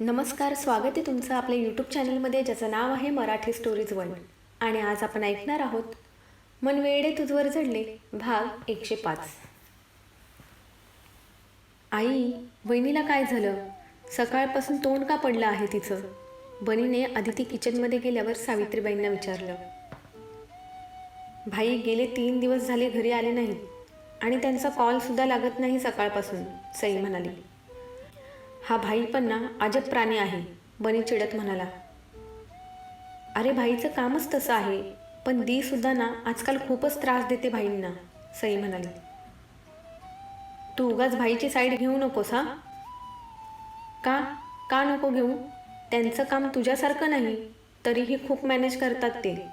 नमस्कार स्वागत आहे तुमचं आपल्या यूट्यूब चॅनलमध्ये ज्याचं नाव आहे मराठी स्टोरीज वन आणि आज आपण ऐकणार आहोत मन वेडे तुझवर जडले भाग एकशे पाच. आई वहिनीला काय झालं? सकाळपासून तोंड का पडलं आहे तिचं? बनीने अदिती किचनमध्ये गेल्यावर सावित्रीबाईंना विचारलं. भाई गेले तीन दिवस झाले घरी आले नाहीत आणि त्यांचा कॉलसुद्धा लागत नाही सकाळपासून सई म्हणाली. हा भाई पण ना अजब प्राणी आहे बनी चिडत म्हणाला. अरे भाईचं कामच तसं आहे पण दी सुद्धा ना आजकाल खूपच त्रास देते भाईंना सई म्हणाली. तू उगाच भाईची साईड घेऊ नकोस हा? का? का नको घेऊ? त्यांचं काम तुझ्यासारखं नाही तरीही खूप मॅनेज करतात ते.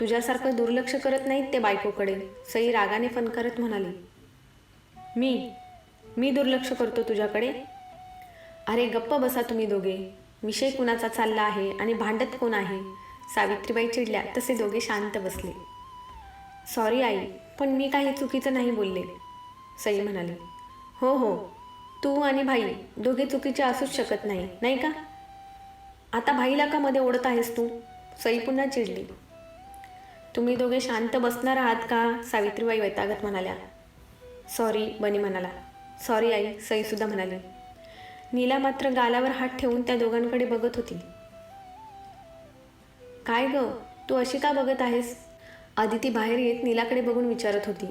तुझ्यासारखं दुर्लक्ष करत नाहीत ते बायकोकडे सई रागाने फनकारत म्हणाली. मी? मी दुर्लक्ष करतो तुझ्याकडे? अरे गप्प बसा तुम्ही दोघे. विषय कुणाचा चालला आहे आणि भांडत कोण आहे? सावित्रीबाई चिडल्या तसे दोघे शांत बसले. सॉरी आई पण मी काही चुकीचं नाही बोलले सई म्हणाले. हो हो तू आणि भाई दोघे चुकीचे असूच शकत नाही नाही का? आता भाईला का मध्ये ओढत आहेस तू? सई पुन्हा चिडली. तुम्ही दोघे शांत बसणार आहात का? सावित्रीबाई वैतागत म्हणाल्या. सॉरी बनी म्हणाला. सॉरी आई सईसुद्धा म्हणाली. नीला मात्र गालावर हात ठेवून त्या दोघांकडे बघत होती. काय ग? तू अशी का बघत आहेस? आदिती बाहेर येत नीलाकडे बघून विचारत होती.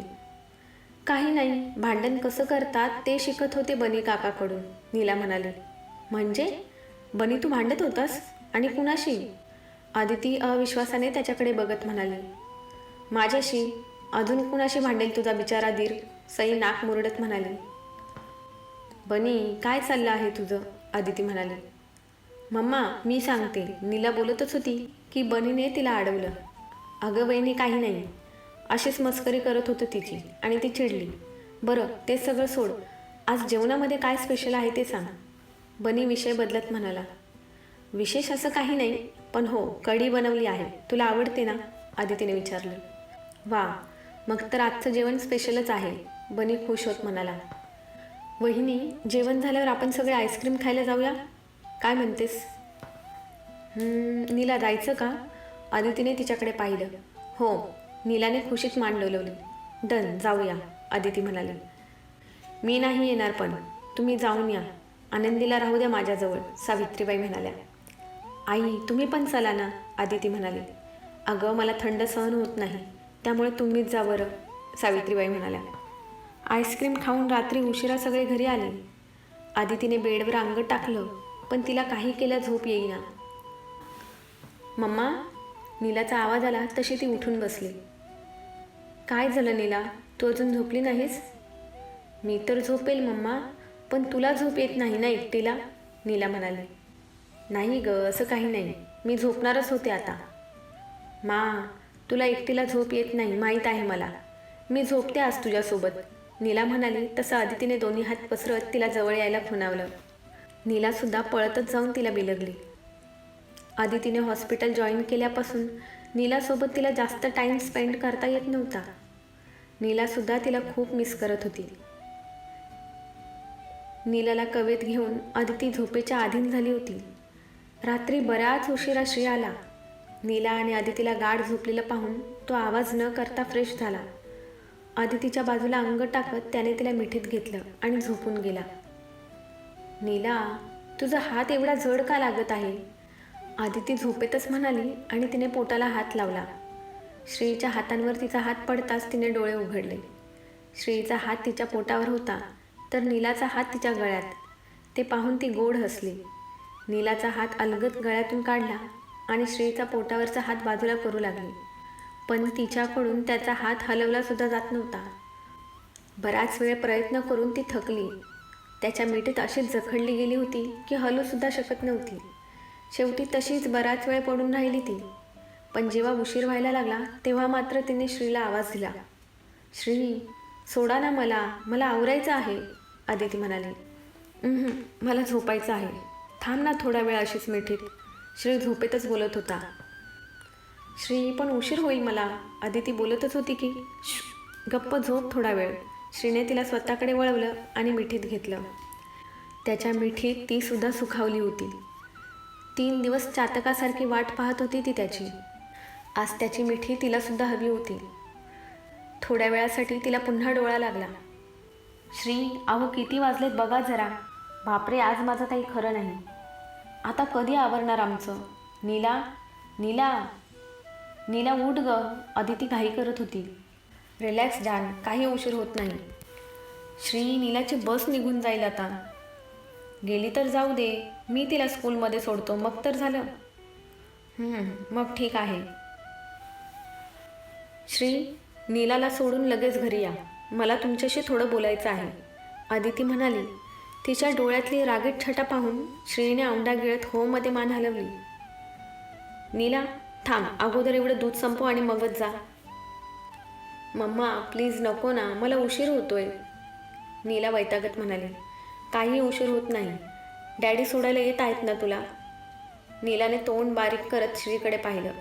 काही नाही. भांडण कसं करतात ते शिकत होते बनी काकाकडून नीला म्हणाली. म्हणजे? बनी तू भांडत होतास? आणि कुणाशी? आदिती अविश्वासाने त्याच्याकडे बघत म्हणाली. माझ्याशी. अजून कुणाशी भांडेल तुझा बिचारा दीर? सई नाक मुरडत म्हणाली. बनी काय चाललं आहे तुझं? आदिती म्हणाली. मम्मा मी सांगते. नीला बोलतच होती की बनीने तिला अडवलं. अगं बहिणी काही नाही. अशीच मस्करी करत होतं तिची आणि ती चिडली. बरं ते सगळं सोड. आज जेवणामध्ये काय स्पेशल आहे ते सांग. बनी विषय बदलत म्हणाला. विशेष असं काही नाही पण हो कढी बनवली आहे. तुला आवडते ना? आदितीने विचारलं. वा मग तर आजचं जेवण स्पेशलच आहे. बनी खुश होत म्हणाला. वहिनी जेवण झाल्यावर आपण सगळे आईस्क्रीम खायला जाऊया? काय म्हणतेस? नीला जायचं का? आदितीने तिच्याकडे पाहिलं. हो नीलाने खुशीत मान डोलवली डन जाऊया आदिती म्हणाली. मी नाही येणार पण. तुम्ही जाऊन या. आनंदीला राहू द्या माझ्याजवळ सावित्रीबाई म्हणाल्या. आई तुम्ही पण चला ना आदिती म्हणाली. अगं मला थंड सहन होत नाही. त्यामुळे तुम्हीच जा बरं सावित्रीबाई म्हणाल्या. आईस्क्रीम खाऊन रात्री उशिरा सगळे घरी आले. आदितीने बेडवर अंग टाकलं पण तिला काही केलं झोप येईना. मम्मा नीलाचा आवाज आला तशी ती उठून बसली. काय झालं नीला? तू अजून झोपली नाहीस? मी तर झोपेल मम्मा पण तुला झोप येत नाही ना एकटीला? नीला म्हणाली. नाही ग असं काही नाही. मी झोपणारच होते आता. मा तुला एकटीला झोप येत नाही माहीत आहे मला. मी झोपते आज तुझ्यासोबत. नीला म्हणाली तसं आदितीने दोन्ही हात पसरत तिला जवळ यायला खुणावलं. नीलासुद्धा पळतच जाऊन तिला बिलगली. आदितीने हॉस्पिटल जॉईन केल्यापासून नीलासोबत तिला जास्त टाईम स्पेंड करता येत नव्हता. नीलासुद्धा तिला खूप मिस करत होती. नीलाला कवेत घेऊन आदिती झोपेच्या अधीन झाली होती. रात्री बराच उशिरा श्री आला नीला आणि आदितीला गाढ झोपलेलं पाहून तो आवाज न करता फ्रेश झाला. आदितीच्या बाजूला अंग टाकत त्याने तिला मिठीत घेतलं आणि झोपून गेला. नीला तुझा हात एवढा जड का लागत आहे? आदिती झोपेतच म्हणाली आणि तिने पोटाला हात लावला. श्रीच्या हातांवर तिचा हात पडताच तिने डोळे उघडले. श्रीचा हात तिच्या पोटावर होता तर नीलाचा हात तिच्या गळ्यात. ते पाहून ती गोड हसली. नीलाचा हात अलगद गळ्यातून काढला आणि श्रीचा पोटावरचा हात बाजूला करू लागली. पण तिच्याकडून त्याचा हात हलवला सुद्धा जात नव्हता. बराच वेळ प्रयत्न करून ती थकली. त्याच्या मिठीत अशीच जखडली गेली होती की हलूसुद्धा शकत नव्हती. शेवटी तशीच बराच वेळ पडून राहिली ती. पण जेव्हा उशीर व्हायला लागला तेव्हा मात्र तिने श्रीला आवाज दिला. श्री सोडा ना मला मला आवरायचं आहे आदिती म्हणाली. मला झोपायचं आहे. थांब ना थोडा वेळ अशीच मिठीत. श्री झोपेतच बोलत होता. श्री पण उशीर होईल मला. आदिती बोलतच होती की गप्प झोप थोडा वेळ. श्रीने तिला स्वतःकडे वळवलं आणि मिठीत घेतलं. त्याच्या मिठीत ती सुद्धा सुखावली होती. तीन दिवस चातकासारखी वाट पाहत होती ती त्याची. आज त्याची मिठी तिलासुद्धा हवी होती. थोड्या वेळासाठी तिला पुन्हा डोळा लागला. श्री अहो किती वाजलेत बघा जरा. बापरे आज माझं काही खरं नाही. आता कधी आवरणार आमचं? नीला नीला. नीला उठ ग अदिती घाई करत होती. रिलॅक्स जान. काही उशीर होत नाही. श्री नीलाची बस निघून जाईल आता. गेली तर जाऊ दे. मी तिला स्कूलमध्ये सोडतो. मग तर झालं. मग ठीक आहे. श्री नीलाला सोडून लगेच घरी या. मला तुमच्याशी थोडं बोलायचं आहे. आदिती म्हणाली तिच्या डोळ्यातली रागीट छटा पाहून श्रीने औंढा गिळत होमध्ये मान हलवली. नीला थांब अगोदर एवढं दूध संपव आणि मगच जा. मम्मा प्लीज नको ना मला उशीर होतोय. नीला वैतागत म्हणाली काही उशीर होत नाही. डॅडी सोडायला येत आहेत ना तुला? नीलाने तोंड बारीक करत श्रीकडे पाहिलं.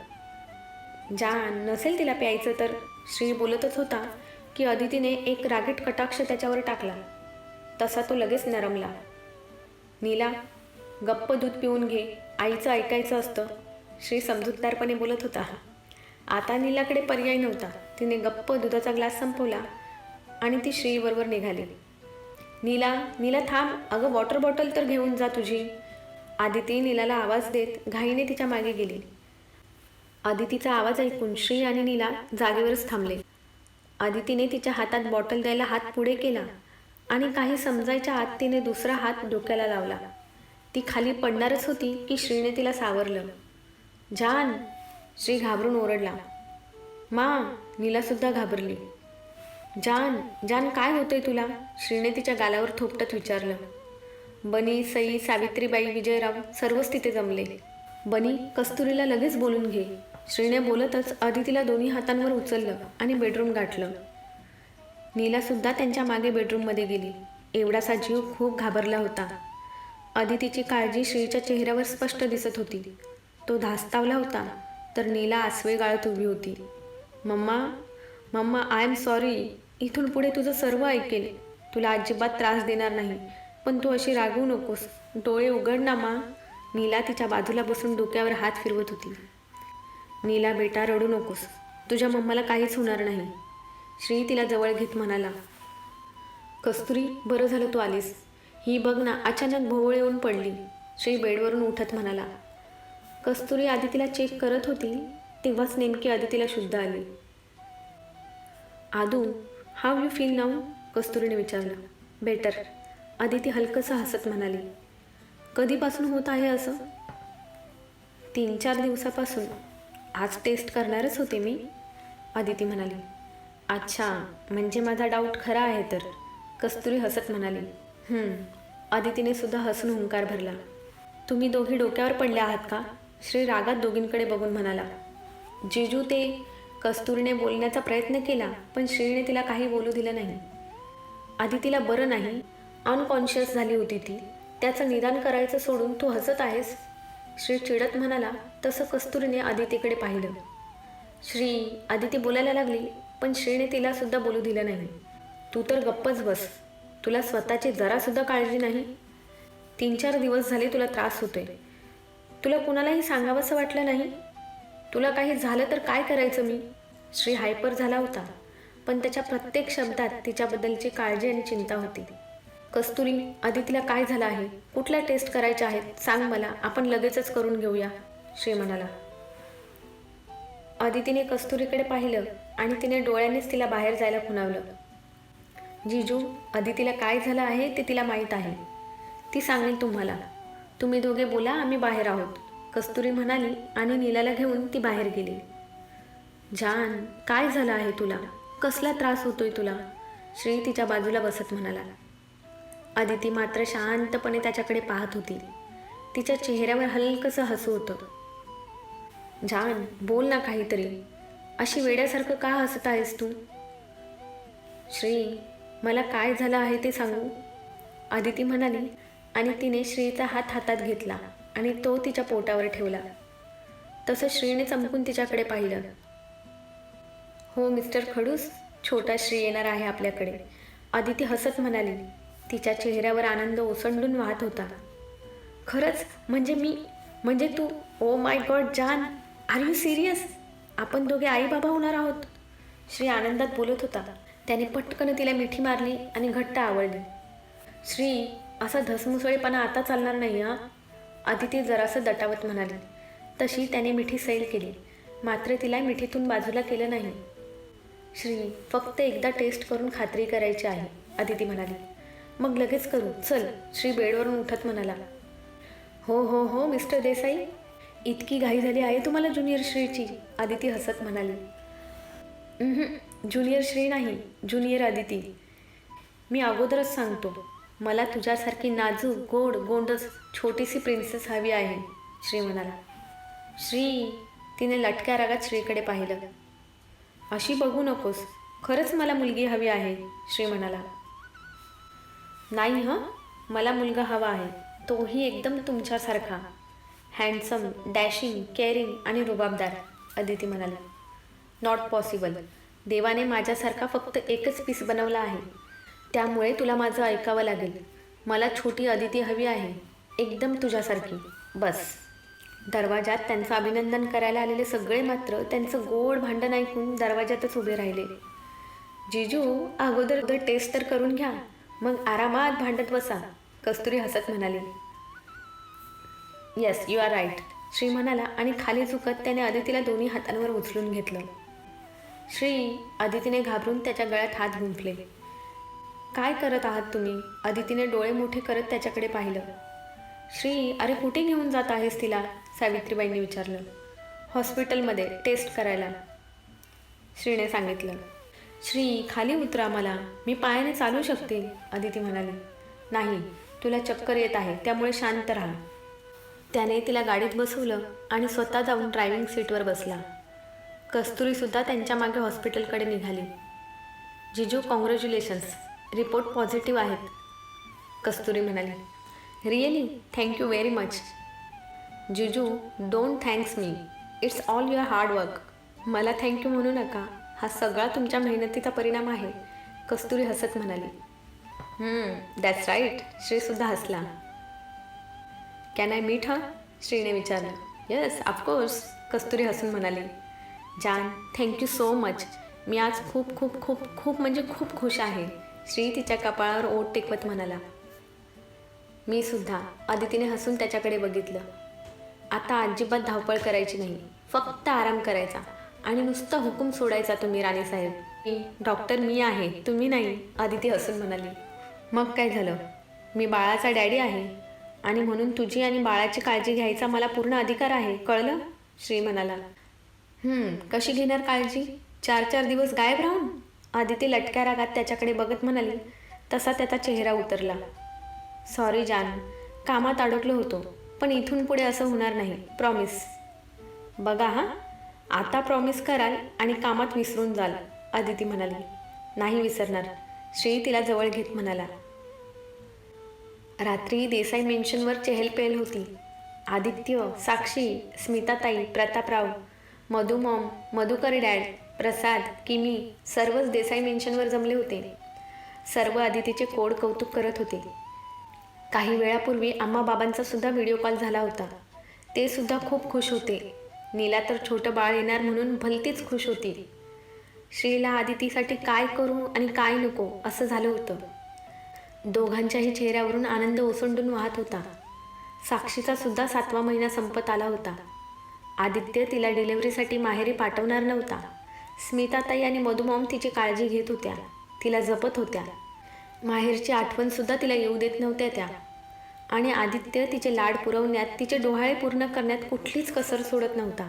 जा नसेल तिला प्यायचं तर? श्री बोलतच होता की अदितीने एक रागीट कटाक्ष त्याच्यावर टाकला. तसा तो लगेच नरमला. नीला गप्प दूध पिऊन घे. आईचं ऐकायचं असतं. श्री समजूतदारपणे बोलत होता. आता नीलाकडे पर्याय नव्हता. तिने गप्प दुधाचा ग्लास संपवला आणि ती श्रीबरोबर निघाली. नीला नीला थांब. अगं वॉटर बॉटल तर घेऊन जा तुझी. आदिती नीलाला आवाज देत घाईने तिच्यामागे गेली. आदितीचा आवाज ऐकून श्री आणि नीला जागेवरच थांबले. आदितीने तिच्या हातात बॉटल द्यायला हात पुढे केला आणि काही समजायच्या आत तिने दुसरा हात डोक्याला लावला. ती खाली पडणारच होती की श्रीने तिला सावरलं. जान श्री घाबरून ओरडला. मा नीलासुद्धा घाबरली. जान जान काय होतंय तुला? श्रीने तिच्या गालावर थोपटत विचारलं. बनी सई सावित्रीबाई विजयराव सर्वच तिथे जमले. बनी कस्तुरीला लगेच बोलून घे. श्रीने बोलतच अदितीला दोन्ही हातांवर उचललं आणि बेडरूम गाठलं. नीलासुद्धा त्यांच्या मागे बेडरूममध्ये गेली. एवढासा जीव खूप घाबरला होता. अदितीची काळजी श्रीच्या चेहऱ्यावर स्पष्ट दिसत होती. तो धास्तावला होता तर नीला आसवे गाळत उभी होती. Mama mama I am sorry इथून पुढे तुझं सर्व ऐकेल. तुला अजिबात त्रास देणार नाही. पण तू अशी रागवू नकोस. डोळे उघड ना मा. नीला तिच्या बाजूला बसून डोक्यावर हात फिरवत होती. नीला बेटा रडू नकोस. तुझ्या मम्माला काहीच होणार नाही. श्री तिला जवळ घेत म्हणाला. कस्तुरी बरं झालं तू आलीस. ही बघ ना अचानक भोवळ येऊन पडली. श्री बेडवरून उठत म्हणाला. कस्तुरी आदितीला चेक करत होती तेव्हाच नेमकी आदितीला शुद्ध आली. Adu how you feel now कस्तुरीने विचारलं. बेटर आदिती हलकंसं हसत म्हणाली. कधीपासून होत आहे असं? तीन चार दिवसापासून. आज टेस्ट करणारच होते मी आदिती म्हणाली. अच्छा म्हणजे माझा डाऊट खरा आहे तर. कस्तुरी हसत म्हणाली. आदितीने सुद्धा हसून हुंकार भरला. तुम्ही दोघी डोक्यावर पडल्या आहात का? श्री रागात दोघींकडे बघून म्हणाला जिजू ते कस्तुरीने बोलण्याचा प्रयत्न केला पण श्रीने तिला काही बोलू दिलं नाही. आधी तिला बरं नाही अनकॉन्शियस झाली होती ती. त्याचं निदान करायचं सोडून तू हसत आहेस? श्री चिडत म्हणाला तसं कस्तुरीने आदितीकडे पाहिलं. श्री आदिती बोलायला लागली पण श्रीने तिला सुद्धा बोलू दिलं नाही. तू तर गप्पच बस. तुला स्वतःची जरासुद्धा काळजी नाही. तीन चार दिवस झाले तुला त्रास होतोय. तुला कुणालाही सांगावंसं वाटलं नाही? तुला काही झालं तर काय करायचं मी? श्री हायपर झाला होता पण त्याच्या प्रत्येक शब्दात तिच्याबद्दलची काळजी आणि चिंता होती. कस्तुरी आदितीला काय झालं आहे? कुठल्या टेस्ट करायच्या आहेत? सांग मला आपण लगेचच करून घेऊया श्री म्हणाला. आदितीने कस्तुरीकडे पाहिलं आणि तिने डोळ्यांनीच तिला बाहेर जायला खुणावलं. जिजू अदितीला काय झालं आहे ते तिला माहीत आहे. ती सांगेल तुम्हाला. तुम्ही दोघे बोला आम्ही बाहेर आहोत. कस्तुरी म्हणाली आणि नीलाला घेऊन ती बाहेर गेली. जान काय झालं आहे तुला? कसला त्रास होतोय तुला? श्री तिच्या बाजूला बसत म्हणाला. आदिती मात्र शांतपणे त्याच्याकडे पाहत होती. तिच्या चेहऱ्यावर हलकंसं हसू होतं. जान बोल ना काहीतरी. अशी वेड्यासारखं का हसत आहेस तू? श्री मला काय झालं आहे ते सांगू? आदिती म्हणाली आणि तिने श्रीचा हात हातात घेतला आणि तो तिच्या पोटावर ठेवला. तसं श्रीने चमकून तिच्याकडे पाहिलं. हो मिस्टर खडूस छोटा श्री येणार आहे आपल्याकडे. आदिती हसत म्हणाली. तिच्या चेहऱ्यावर आनंद ओसंडून वाहत होता. खरंच? म्हणजे मी म्हणजे तू ओ माय गॉड जान आर यू सिरियस? आपण दोघे आई बाबा होणार आहोत. श्री आनंदात बोलत होता. त्याने पटकन तिला मिठी मारली आणि घट्ट आवडली. श्री असा धसमुसळेपणा आता चालणार नाही हा? आदिती जरासं दटावत म्हणाली. तशी त्याने मिठी सैल केली. मात्र तिला मिठीतून बाजूला केलं नाही. श्री फक्त एकदा टेस्ट करून खात्री करायची आहे आदिती म्हणाली. मग लगेच करू. चल श्री बेडवरून उठत म्हणाला. हो हो हो मिस्टर देसाई. इतकी घाई झाली आहे तुम्हाला ज्युनियर श्रीची आदिती हसत म्हणाली. ज्युनियर श्री नाही ज्युनियर आदिती. मी अगोदरच सांगतो. मला तुझ्यासारखी नाजूक गोड गोंडस छोटीशी प्रिन्सेस हवी आहे श्री म्हणाला. श्री तिने लटक्या रागात श्रीकडे पाहिलं. अशी बघू नकोस खरंच मला मुलगी हवी आहे श्री म्हणाला. नाही हं मला मुलगा हवा आहे तोही एकदम तुमच्यासारखा. हँडसम डॅशिंग केअरिंग आणि रुबाबदार अदिती म्हणाला. नॉट पॉसिबल देवाने माझ्यासारखा फक्त एकच पीस बनवला आहे. त्यामुळे तुला माझं ऐकावं लागेल. मला छोटी अदिती हवी आहे. एकदम तुझ्यासारखी. बस. दरवाजात त्यांचं अभिनंदन करायला आलेले सगळे मात्र त्यांचं गोड भांडण ऐकून दरवाजातच उभे राहिले. जिजू अगोदर उदर टेस्ट तर करून घ्या. मग आरामात भांडत बसा. कस्तुरी हसत म्हणाली. Yes you are right Shri म्हणाला आणि खाली झुकत त्याने अदितीला दोन्ही हातांवर उचलून घेतलं. श्री अदितीने घाबरून त्याच्या गळ्यात हात गुंफले. काय करत आहात तुम्ही? अदितीने डोळे मोठे करत त्याच्याकडे पाहिलं. श्री अरे कुठे घेऊन जात आहेस तिला? सावित्रीबाईंनी विचारलं. हॉस्पिटलमध्ये टेस्ट करायला. श्रीने सांगितलं. श्री खाली उतरा मला. मी पायाने चालू शकते अदिती म्हणाली. नाही तुला चक्कर येत आहे त्यामुळे शांत राहा. त्याने तिला गाडीत बसवलं आणि स्वतः जाऊन ड्रायव्हिंग सीटवर बसला. कस्तुरीसुद्धा त्यांच्या मागे हॉस्पिटलकडे निघाली. जिजू कॉंग्रॅच्युलेशन्स. रिपोर्ट पॉझिटिव्ह आहेत कस्तुरी म्हणाली. Really thank you very much जिजू don't thanks me it's all your hard work मला थँक्यू म्हणू नका. हा सगळा तुमच्या मेहनतीचा परिणाम आहे कस्तुरी हसत म्हणाली. दॅट्स राईट श्रीसुद्धा हसला. कॅन आय मीट हर श्रीने विचारलं. येस ऑफकोर्स कस्तुरी हसून म्हणाली. जान थँक्यू सो मच मी आज खूप खूप खूप खूप म्हणजे खूप खुश आहे. श्री तिच्या कपाळावर ओट टेकवत म्हणाला. मी सुद्धा आदितीने हसून त्याच्याकडे बघितलं. आता अजिबात धावपळ करायची नाही. फक्त आराम करायचा. आणि नुसता हुकूम सोडायचा तुम्ही राणीसाहेब साहेब. डॉक्टर मी आहे. तुम्ही नाही आदिती हसून म्हणाली. मग काय झालं? मी बाळाचा डॅडी आहे. आणि म्हणून तुझी आणि बाळाची काळजी घ्यायचा मला पूर्ण अधिकार आहे. कळलं? श्री म्हणाला. कशी घेणार काळजी? चार चार दिवस गायब राहून? आदिती लटक्या रागात त्याच्याकडे बघत म्हणाली तसा त्याचा चेहरा उतरला. सॉरी जान. कामात अडकलो होतो पण इथून पुढे असं होणार नाही प्रॉमिस बघा हां. आता प्रॉमिस कराल आणि कामात विसरून जाल आदिती म्हणाली. नाही विसरणार. श्री तिला जवळ घेत म्हणाला. रात्री देसाई मेन्शनवर चेहलपेहल होती. आदित्य साक्षी स्मिताताई प्रतापराव मधुमॉम मधुकर डॅड प्रसाद किमी सर्वच देसाई मेन्शनवर जमले होते. सर्व आदितीचे कोड कौतुक करत होते. काही वेळापूर्वी आम्हा बाबांचा सुद्धा व्हिडिओ कॉल झाला होता. ते सुद्धा खूप खुश होते. नीला तर छोटं बाळ येणार म्हणून भलतीच खुश होती. श्रीला आदितीसाठी काय करू आणि काय नको असं झालं होतं. दोघांच्याही चेहऱ्यावरून आनंद ओसंडून वाहत होता. साक्षीचा सुद्धा सातवा महिना संपत आला होता. आदित्य तिला डिलिव्हरीसाठी माहेरी पाठवणार नव्हता. स्मिताताई आणि मधुमॉम तिची काळजी घेत होत्या. तिला जपत होत्या. माहेरची आठवणसुद्धा तिला येऊ देत नव्हत्या त्या. आणि आदित्य तिचे लाड पुरवण्यात तिचे डोहाळे पूर्ण करण्यात कुठलीच कसर सोडत नव्हता.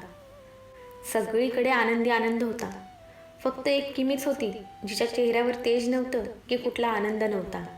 सगळीकडे आनंदी आनंद होता. फक्त एक किमीच होती जिच्या चेहऱ्यावर तेज नव्हतं की कुठला आनंद नव्हता.